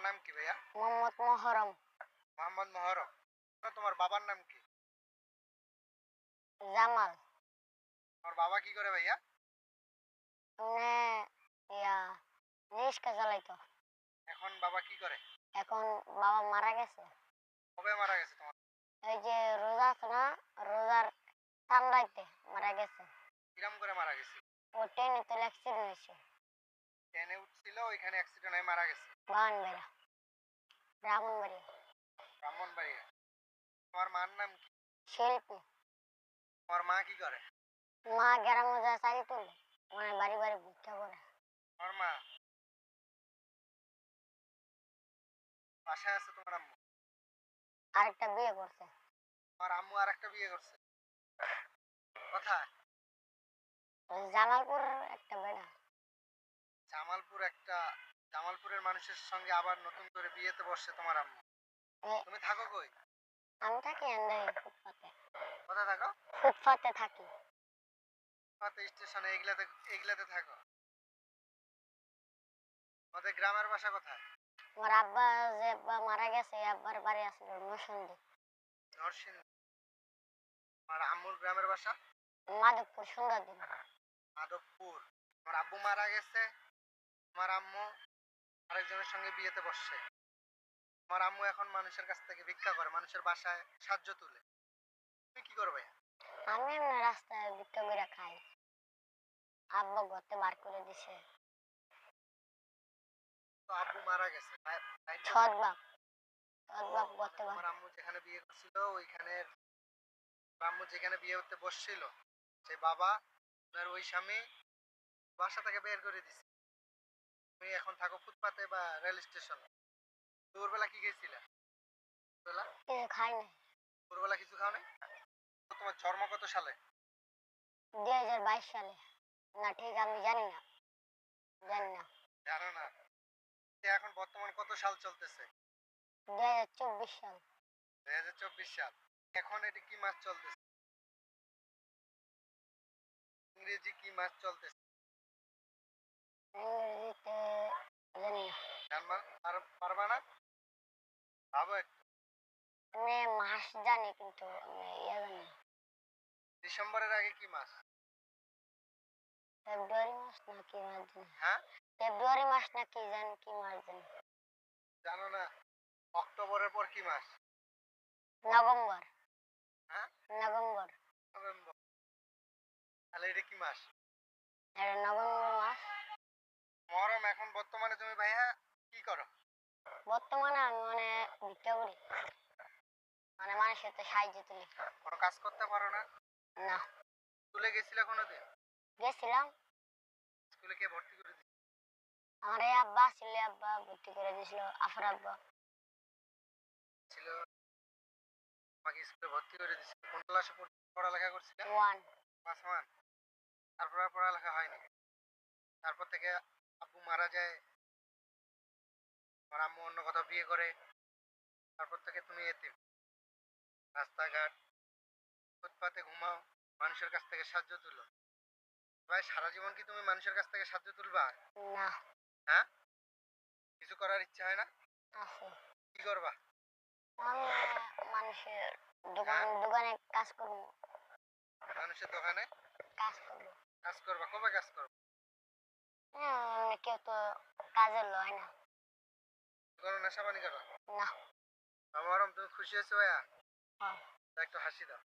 তোমার নাম কি ভাইয়া? মোহাম্মদ মহরম। মোহাম্মদ মহরম। তোমার বাবার নাম কি? জামাল। তোমার বাবা কি করে ভাইয়া? ইয়া রিক্সা চালাইতো। এখন বাবা কি করে? এখন বাবা মারা গেছে। কবে মারা গেছে তোমার? এই যে রোজা আছে না রোজার ঠান্ডাইতে মারা গেছে। কিরাম করে মারা গেছে? ও ট্রেনে তো অ্যাক্সিডেন্ট হয়েছে। ট্রেনে উঠছিল ওইখানে অ্যাক্সিডেন্ট হয়ে মারা গেছে। বাগানবাড়িয়া ব্রাহ্মণবাড়িয়া। ব্রাহ্মণবাড়িয়া। তোমার মার নাম কি? শিল্পী। তোমার মা কি করে? মা গ্রামে যায় চাকরি মানে বাড়ি বাড়ি ভিক্ষা করে তোমার মা? বাসায় আছে তোমার আম্মু? আরেকটা বিয়ে করছে। তোমার আম্মু আর একটা বিয়ে করছে। কোথায়? জামালপুর একটা বেড়া। জামালপুর একটা জামালপুরের মানুষের সঙ্গে আবার নতুন করে বিয়েতে বসছে তোমার আম্মু। তুমি থাকো কই? আমি থাকি ফুটপাতে। কোথায় থাকো? ফুটপাতে থাকি। ফাতে স্টেশনে এগুলাতে এগুলাতে থাকো। আমাদের গ্রামের বাসা কোথায়? আমার আব্বা যে আব্বা মারা গেছে আব্বার বাড়ি আসলো নরসিংদী। নরসিংদী? আমার আম্মুর গ্রামের বাসা? মাধবপুর সুন্দর দিন মাধবপুর। আমার আব্বু মারা গেছে আমার আম্মু আরেকজনের সঙ্গে বিয়েতে বসছে। আমার আম্মু এখন মানুষের কাছ থেকে ভিক্ষা করে মানুষের বাসায় সাহায্য তুলে। তুমি কি করবে? আমি রাস্তায় ভিক্ষা করে খাই। আব্বা বার করে দিছে। তো আব্বু মারা গেছে তাই- তাই তো? সৎ বাপ। সৎ বাপ ঘরতে বার আমার আম্মু যেখানে বিয়ে করছিল ওইখানে আম্মু যেখানে বিয়ে করতে বসছিল সেই বাবা আর ওই স্বামী বাসা থেকে বের করে দিছে। তুমি এখন থাকো ফুটপাতে বা রেল স্টেশনে। দুপুরবেলা কি গেছিলে দুপুরবেলা? কিছু খাই দুপুরবেলা কিছু খাও নাই তোমার জন্ম কত সালে? দুই হাজার বাইশ সালে। না ঠিক আমি জানি না। জানি না। জানো না। এখন বর্তমান কত সাল চলতেছে? দুই হাজার চব্বিশ সাল। দুই হাজার চব্বিশ সাল। এখন এটি কি মাস চলতেছে? ইংরেজি কি মাস চলতেছে ইংরেজিতে জানি না জানবা পার- পারবা না? ভাবো একটু আমি মাস জানি কিন্তু আমি ইয়ে জানি ডিসেম্বরের আগে কি মাস ফেব্রুয়ারি মাস না কি মাস জানি। হ্যাঁ? ফেব্রুয়ারি মাস না কি জানি কি মাস জানি। জানো না অক্টোবরের পর কি মাস নভেম্বর। হ্যাঁ? নভেম্বর। নভেম্বর। তাহলে এটা কি মাস এটা নভেম্বর মাস মহরম এখন বর্তমানে তুমি ভাইয়া কি করো? বর্তমানে আমি মানে ভিক্ষা করি মানে মানুষের তো সাহায্য তুলি। কোনো কাজ করতে পারো না? না। স্কুলে গেছিলে কোনোদিন? গেছিলাম। স্কুলে কে ভর্তি করে আমার এই আব্বা ছিল আব্বা ভর্তি করে দিয়েছিল আফর আব্বা। ছিল। আমাকে স্কুলে ভর্তি করে দিচ্ছে কোন ক্লাসে পড়ালেখা করছিলে? ওয়ান। ক্লাস ওয়ান তারপর পড়ালেখা হয়নি। তারপর থেকে আব্বু মারা যায় আমার আম্মু অন্য কোথাও বিয়ে করে তারপর থেকে তুমি এতিম। রাস্তাঘাট ফুটপাতে ঘুমাও মানুষের কাছ থেকে সাহায্য তুলো। ভাই সারা জীবন কি তুমি মানুষের কাছ থেকে সাহায্য তুলবা? না। হ্যাঁ? কিছু করার ইচ্ছা হয় না? কি করবা? মানুষের দোকান দোকানে কাজ করব। মানুষের দোকানে? কাজ করব। কাজ করবা? কবে কাজ করবা? হ্যাঁ, কেউ তো কাজের লয় না। কোনো নেশা পানি করো না। আমারম তুমি খুশি হয়েছো ভাইয়া। হ্যাঁ। একটু হাসি দাও।